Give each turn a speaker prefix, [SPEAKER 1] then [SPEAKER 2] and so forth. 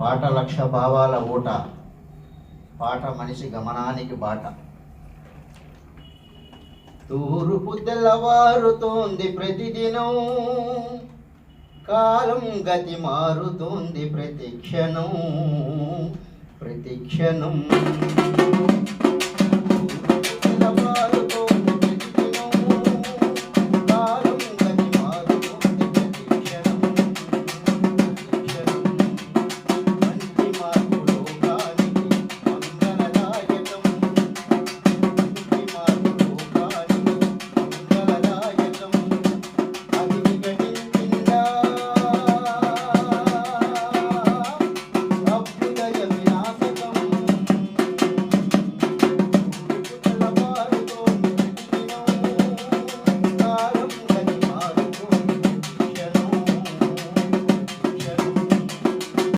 [SPEAKER 1] పాట లక్ష భావాల ఊట పాట మనిషి గమనానికి బాట. తూరుపు తెల్లవారుతోంది ప్రతిదినం కాలం గతి మారుతోంది ప్రతి క్షణం.